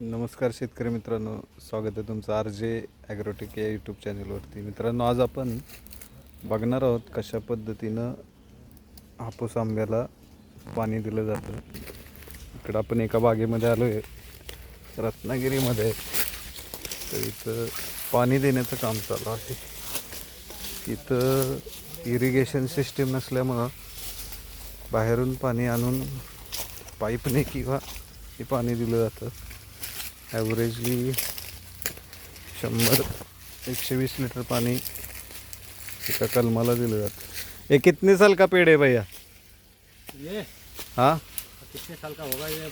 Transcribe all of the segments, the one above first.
नमस्कार शेतकरी मित्रांनो स्वागत आहे तुमचं आर जे ॲग्रोटेक या यूट्यूब चॅनलवरती मित्रांनो आज आपण बघणार आहोत कशा पद्धतीनं हापूस आंब्याला पाणी दिलं जातं. इकडं आपण एका बागेमध्ये आलो आहे रत्नागिरीमध्ये. तर इथं पाणी देण्याचं काम चालू आहे. इथं इरिगेशन सिस्टीम नसल्यामुळं बाहेरून पाणी आणून पाईपने किंवा हे पाणी दिलं जातं. ॲव्हरेजली शंभर एकशे वीस लिटर पाणी एका कलमाला दिलं जातं. ये कितने साल का पेड़ है भैया? ये? हाँ? कितने साल का होगा ये?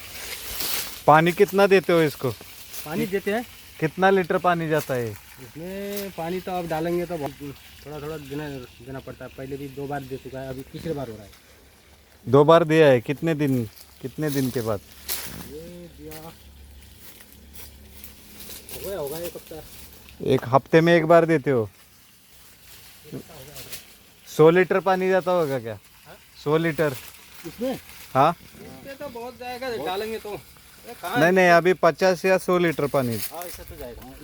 पानी कितना देते हो इसको? पानी देते हैं? कितना लीटर पानी जाता है? इसमें पानी तो आप डालेंगे तो थोड़ा थोड़ा देना देना पड़ता है। पहले भी दो बार दे चुका है अभी तीसरी बार हो रहा है। दो बार दिया है कितने दिन कितने दिन के बाद ये दिया हो गया होगा एक हफ़्ता एक हफ़्ते में एक बार देते हो? सौ लीटर पानी जाता होगा क्या? सौ लीटर। इसमें? हाँ? इसमें तो बहुत जाएगा डालेंगे तो। नहीं नहीं अभी पचास या सौ लीटर पानी। हाँ तो जाएगा हाँ,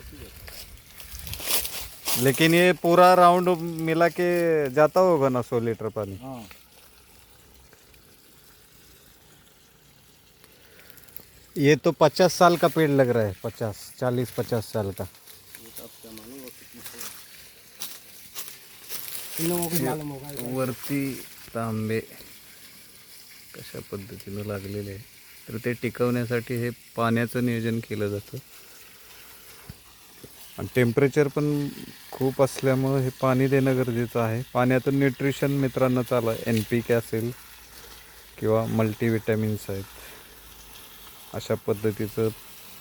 लेकिन ये पूरा राउंड मिला के जाता होगा ना सौ लीटर पानी? हाँ। ये तो पचास साल का पेड़ लग रहा है पचास चालीस पचास साल का। वरती तांबे कशा पद्धतीनं लागलेले आहे तर ते टिकवण्यासाठी हे पाण्याचं नियोजन केलं जातं. आणि टेम्परेचर पण खूप असल्यामुळं हे पाणी देणं गरजेचं आहे. पाण्यातून न्यूट्रिशन मित्रांनो चालू एन पी के असेल किंवा मल्टीविटॅमिन्स आहेत. अशा पद्धतीचं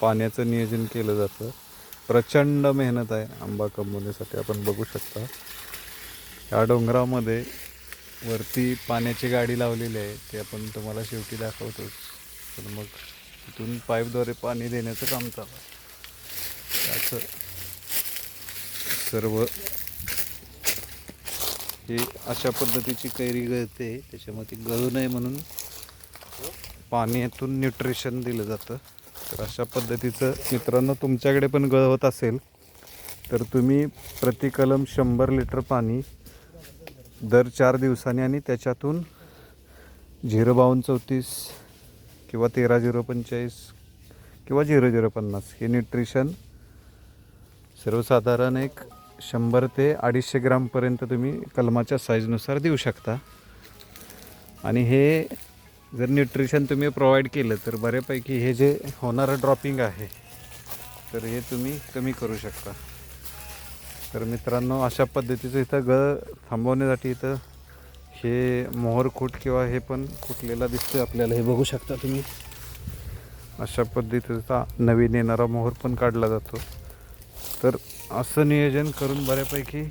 पाण्याचं नियोजन केलं जातं. प्रचंड मेहनत आहे आंबा कमवण्यासाठी. आपण बघू शकता. या डोंगरामध्ये वरती पाण्याची गाडी लावलेली आहे ते आपण तुम्हाला शेवटी दाखवतोच. पण मग तिथून पाईपद्वारे पाणी देण्याचं काम चालू आहे. त्याचं सर्व ही अशा पद्धतीची कैरी गळते त्याच्यामध्ये गळू नये म्हणून पाण्यातून न्यूट्रिशन दिलं जातं. तर अशा पद्धतीचं मित्रांनो तुमच्याकडे पण गळवत असेल तर तुम्ही प्रतिकलम शंभर लिटर पाणी दर चार दिवसांनी आणि त्याच्यातून झिरो बावन्न चौतीस किंवा तेरा झिरो पंचेचाळीस किंवा झिरो झिरो पन्नास हे न्यूट्रिशन सर्वसाधारण एक शंभर ते अडीचशे ग्रामपर्यंत तुम्ही कलमाच्या साईजनुसार देऊ शकता. आणि हे जर न्यूट्रिशन तुम्ही प्रोव्हाइड केलं तर बऱ्यापैकी हे जे होणारं ड्रॉपिंग आहे तर हे तुम्ही कमी करू शकता. तर मित्रांनो अशा पद्धतीचं इथं गळ थांबवण्यासाठी इथं हे मोहर खूट किंवा हे पण कुटलेला दिसतोय आपल्याला. हे बघू शकता तुम्ही. अशा पद्धतीचा नवीन येणारा मोहर पण काढला जातो. तर असं नियोजन करून बऱ्यापैकी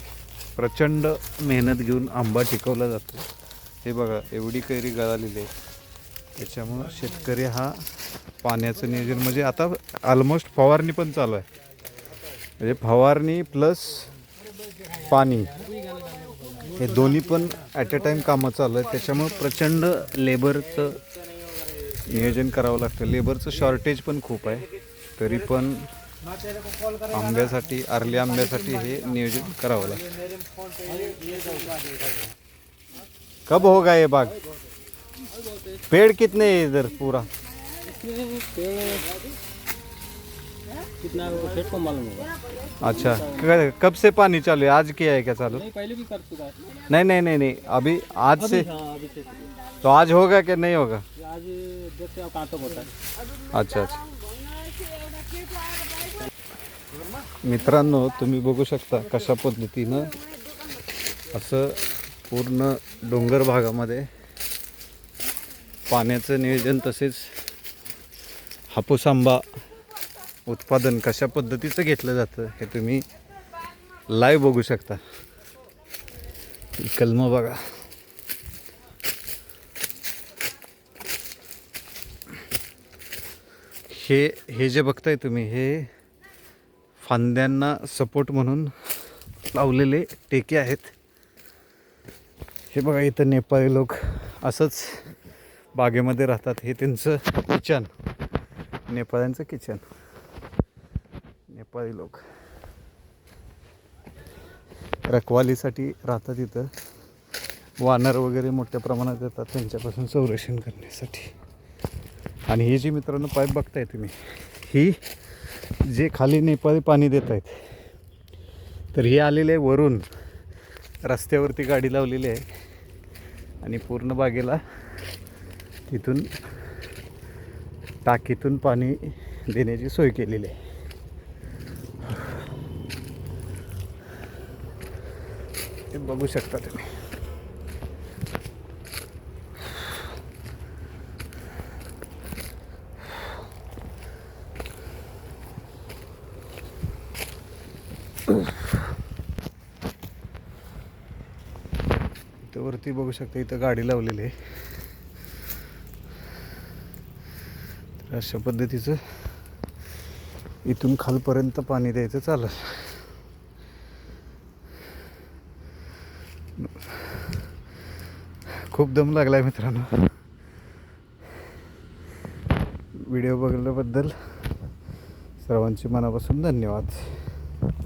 प्रचंड मेहनत घेऊन आंबा टिकवला जातो. हे बघा एवढी कैरी गळालेली आहे. त्याच्यामुळं शेतकरी हा पाण्याचं नियोजन म्हणजे आता ऑलमोस्ट फवारणी पण चालू आहे. म्हणजे फवारणी प्लस पाणी हे दोन्ही पण ॲट अ टाईम कामं चालू आहे त्याच्यामुळं प्रचंड लेबरचं नियोजन करावं लागतं. लेबरचं शॉर्टेज पण खूप आहे. तरी पण आंब्यासाठी आर्ली आंब्यासाठी हे नियोजन करावं लागतं. कब होगा ये बाग? पेड़ कितने है इधर पूरा? पेड़ कितना वो सेठ को मालूम होगा। अच्छा क- कब से पानी चालू है? आज किया है क्या चालू? नहीं पहले भी कर चुका है। नहीं नहीं नहीं नहीं अभी आज से? हाँ अभी से। तो आज होगा कि नहीं होगा? आज देखते हैं कहाँ तक होता है। अच्छा अच्छा। मित्रांनो तुम्ही बघू शकता कशा पद्धतीनं असं पूर्ण डोंगर भागामध्ये पाण्याचं नियोजन तसेच हापूस आंबा उत्पादन कशा पद्धतीचं घेतलं जातं हे तुम्ही लाईव्ह बघू शकता. कलमं बघा. हे हे जे बघताय तुम्ही हे फांद्यांना सपोर्ट म्हणून लावलेले टेके आहेत. हे बघा इथं नेपाळी लोक असंच बागेमध्ये राहतात हे त्यांचं किचन. नेपाळ्यांचं किचन. नेपाळी लोक. रखवालीसाठी राहतात इथं. वानर वगैरे मोठ्या प्रमाणात येतात त्यांच्यापासून संरक्षण करण्यासाठी. आणि ही जी मित्रांनो पाईप बघताय तुम्ही ही जे खाली नेपाळी पाणी देत आहेत तर हे आलेले आहे वरून. रस्त्यावरती गाडी लावलेली आहे. आणि पूर्ण बागेला तिथून टाकीतून पाणी देण्याची सोय केलेली आहे. ते बघू शकता तुम्ही. इथं वरती बघू शकता इथं गाडी लावलेली आहे. तर अशा पद्धतीचं इथून खालपर्यंत पाणी द्यायचं चालत खूप दम लागलाय मित्रांनो. व्हिडिओ बघितल्याबद्दल सर्वांचे मनापासून धन्यवाद.